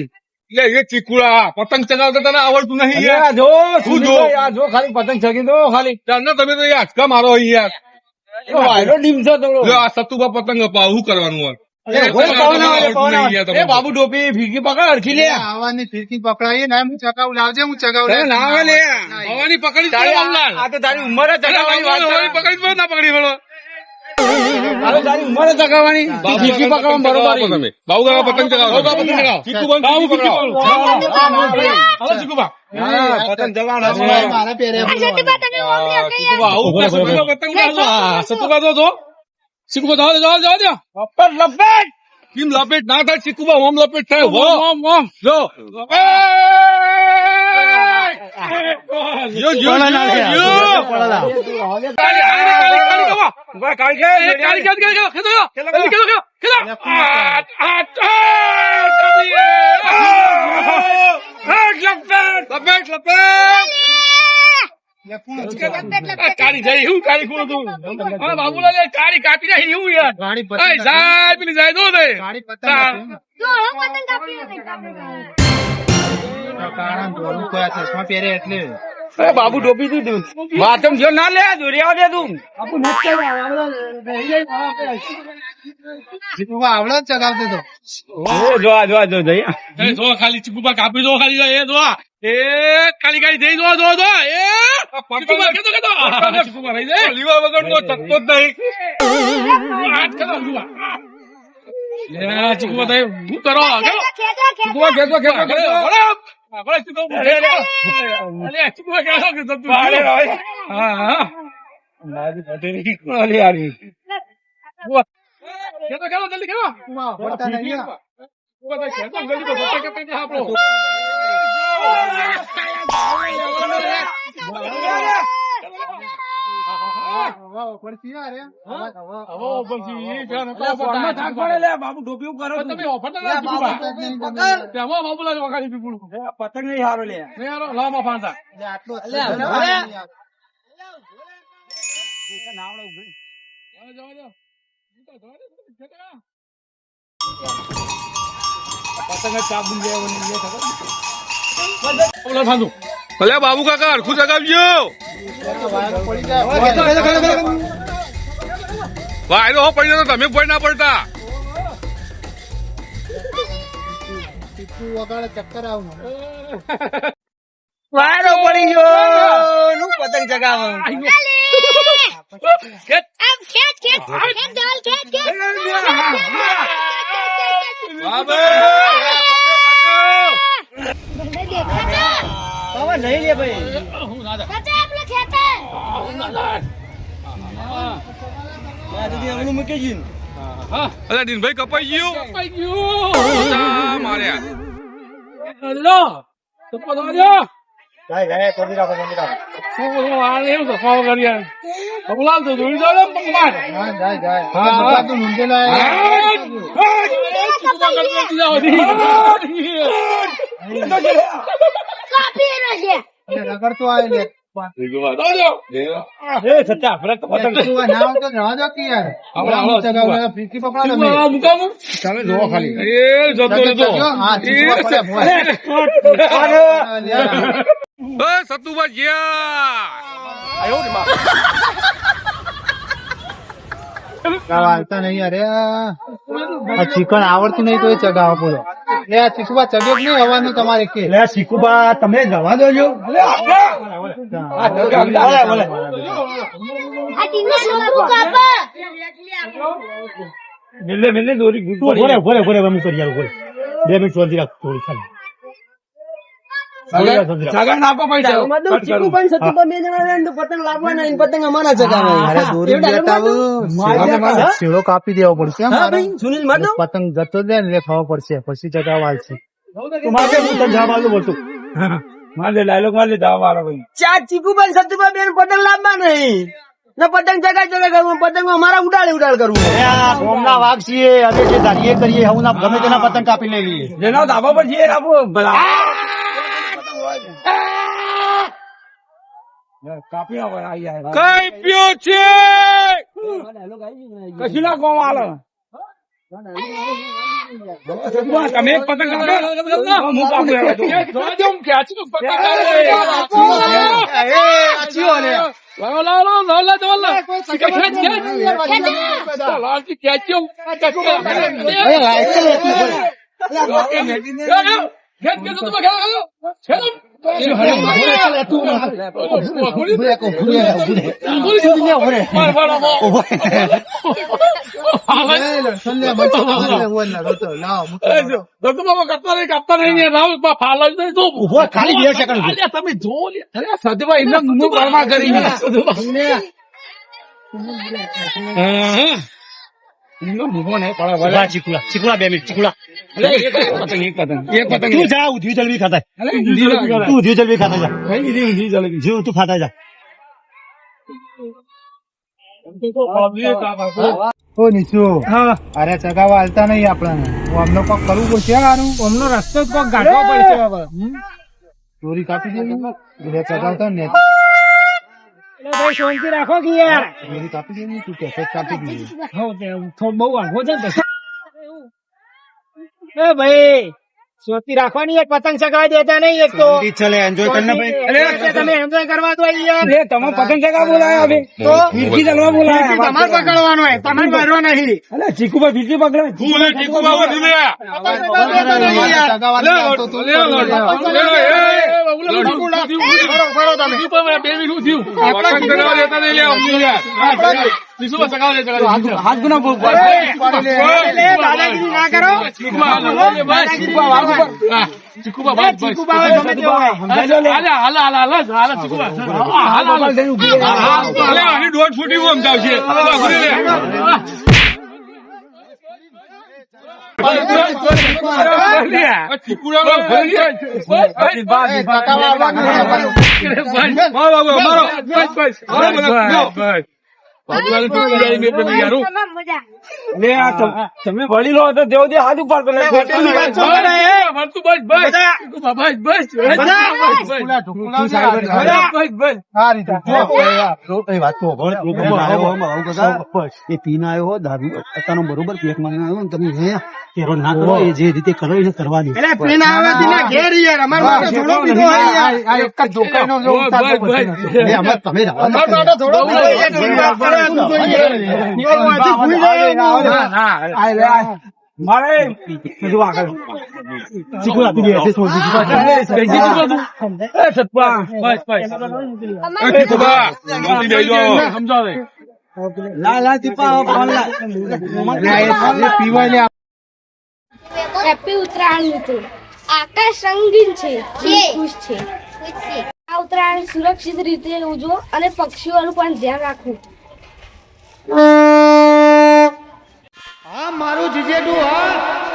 એટલે એ ચીકુડા પતંગ ચગાવતા તને આવડતું નહીં યાર. જો શું જો? જો ખાલી પતંગ ચગી દો ખાલી. ચાલને તમે તો આટકા મારો યાર વાયરો ડીમ છે જો આ પતંગ અપાવ શું કરવાનું હોય? બાબુ ડોપી ફીરકી પકડ અડખી લે. આવાની ફિરકી પકડાઈ ને હું ચગાવું લાવજે હું ચગાવું. ના આવે લે હવાની પકડી આ તો તારી ઉંમર જ ચગાવવાની વાત હવાની છે. પકડી પડે, ના પકડી પડે. ઉંમર જ ચગાવવાની ફીરકી પકડવામાં બરોબર તમે. બાબુ કાકા પતંગ ચગાવો પતંગ ચગાવો. ચીકુ બંધ બાબુ ચીકુ પકડાવો. પકડાવો. પતંગ જો જો. લપેટ. કેમ લપેટ ના થાય ચીકુભા ઓમ લપેટ થાય હો. જો જો જો જો યો. કાળી, કાળી, કે, કાળી, કાળી, ખેંચો, ખેંચો, ખેંચો, ખેંચો, ખેંચો. આ, આ, લપેટ, લપેટ, કાળી જાય એવું કાળી કોણ હતું બાબુલાલ કાળી કાપી નાખી એવું યાર. જાય પેલી જાય દો દે. કાળી પતંગ કાળા કોઈ ચશ્મા પહેરે એટલે? બાબુ તું તું. માથમ જો ના લે દોરિયા દે તું. આવડે જ ચગાવતો તો. જો જો જો જઈ. એ જો ખાલી ચીકુપા કાપી દો ખાલી એ જો એ ખાલી ખાલી જઈ જો જો જો એ. ચીકુપા કેતો કેતો. ચીકુપા રહી જાય લીવા વગર નો ચકતો જ નહીં. આઠ કરો લીવા ચીકુપા થાય હું કરો ચીકુપા કેતો કેતો કેતો આપણે ચીકુપા અરે અરે ચીકુપા કેતો કેતો તું? હા હા. અરે યાર કેતો કેતો જલ્દી કેતો નહીં. વાહ, પડતી બાબુ ટોપી ઉપર કરો તમે તું. ઓફર ના પતંગ નહીં ગમે. તેમાં બાબુલાલ વગાડી પીપળું એ પતંગ નહીં હારો લે લાવમાં ફાંતા એટલે આટલું ભલે બાબુ કાકા હરખું ચગાવજો પડી જાય. વાયરો હો પડી જતો તમે પડી ના પડતા. વાયરો પડી ગયો. નું પતંગ ચગાવો બાબા નહીં લે ભાઈ. આ તો તે અગલું મૂકી ગયું અલા દિનભાઈ કપાઈ ગયું. કપાઈ ગયું. માર્યા. હેલો જાય જાય રાખો રાખો. આ એવું તો ફાવ કર્યા બબુલાલ તો જોઈ જાવ ને પકવાન હા જાય હા, હા. હા. તું તો આવો, સતુભા જ્યાં. આવતા નહીં અરે ચિકન આવડતું નહીં તો એ ચગાવો બોલો. લે ચીકુબા નહીં હવાનું તમારે કે? લે શીખુબા તમે જવા દો છો? મિલે મિલે દોરી ભરે ભરે ભરે કરી બે મિનિટ સુધી રાખ થોડી ખાલી. જાગા ના આપો પૈસા. અરે દોરી લેતા શીળો કાપી દેવો પડશે પતંગ જતો જ ને એટલે પડશે. પછી ચગાવવા આવશે મારે મારે ડાયલોગ મારે જવાબ આલો ભાઈ. ચાર ચીકુભાઈ સતુભાઈ બેન પતંગ લાવવા નહીં. ને પતંગ જગા જગા કરવું પતંગ અમારા ઉડાડે ઉડાડ કરવું. અરે વાઘ છીએ અમે જે ધારીએ કરીએ હું ગમે તેના પતંગ કાપી લેવી જેના ધાબા પર જઈએ આપો ભલા કાપી આવો આ યાર કઈ પ્યો છે કશું કોમ આલો તમે પતંગ હું કાપું યાર. જોજો હું ખેંચી પતંગ. લાલજી ખેંચ્યો. ખાલી બે સેકન્ડ તમે જો લે. અરે, સદભા એમને ઊંધું ઘરમાં કરી ગયા, સદભા. હા. નહીં પડે, ભલે. ચીકુલા ચીકુલા બે મિનિટ ચીકુલા એક પતંગ, એક પતંગ, એક પતંગ. તું જા ઉધ્યું જલવી ખાતા અલે, ઊંધી લાગે. તું ઉધ્યું જલવી ખાતા જા ભાઈ, ઊંધી, ઊંધી જો તું ખાતા જા ઓ નીચુ અરે ચગાવા હાલતા નહીં આપણને અમને કોક કરવું પડશે અમનો રસ્તો કોક ગાંઠવો પડશે ચોરી કાપી દે ચગાવતા ને ભાઈ શાંતિ રાખો કે યાર? ચોરી કાપી દેવી તું કેસે કાપી દેવી. હો તે થોડું બહુ આગો છે ને એ ભાઈ શાંતિ રાખવાની એક પતંગ ચગાવી દેતા નહીં એક તો. ચલે એન્જોય કરને ભાઈ. અરે તમે એન્જોય કરવા દો યાર તમે પતંગ ચગા બોલાયા હવે તો? ફીરકી ચલવા બોલાયા. તમારે પકડવાનો હોય તમારે મારવો નહીં. અલે ચીકુ પર ફીરકી પકડે. તું લે, ચીકુ બાબા, તું લે. ચગાવવા લે, તો લે, લે, લે, લે, ઊંધું. પતંગ ચગાવવા દેતા નહીં, લે, લે. ચીકુબા ચગાવવા દે, ચગાવવા દે. હાથ ગુના દાદાગીરી ના કરો ચીકુબા, ચીકુબા, ગમે તે હોય હાલે, હાલે, હાલે, હાલે, હાલે, ચીકુબા. હાલે, હાલે. હાલે, આની દોઢ ફૂટી હું સમજાવશે. તમે વળી લો. તો દેવ દે હાથ ઉપર પેલા આ રીતે. એ પીને આવ્યો દારૂ. અત્યારનો બરોબર પેટમાં આવ્યો ને તમે હે કેરો ના કરો એ જે રીતે કરો એને કરવાની. એટલે ઘેર યાર અમાર માટે પીધો યાર. આ એક જ જોકાઈનો જો અમાર તમે પીધો જાય. મારે બધું આગળ. ચીકુ આપી દે છે છોડી દીધું. એ સતપા લા. લા દીપા ફોન લા એ પીવાય લે હેપી ઉત્તરાયણ મિત્રો. આકાશ રંગીન છે. ખુશ છે. આ ઉત્તરાયણ સુરક્ષિત રીતે ઉજવો અને પક્ષીઓનું પણ ધ્યાન રાખવું. હા મારું જીજેડું હા.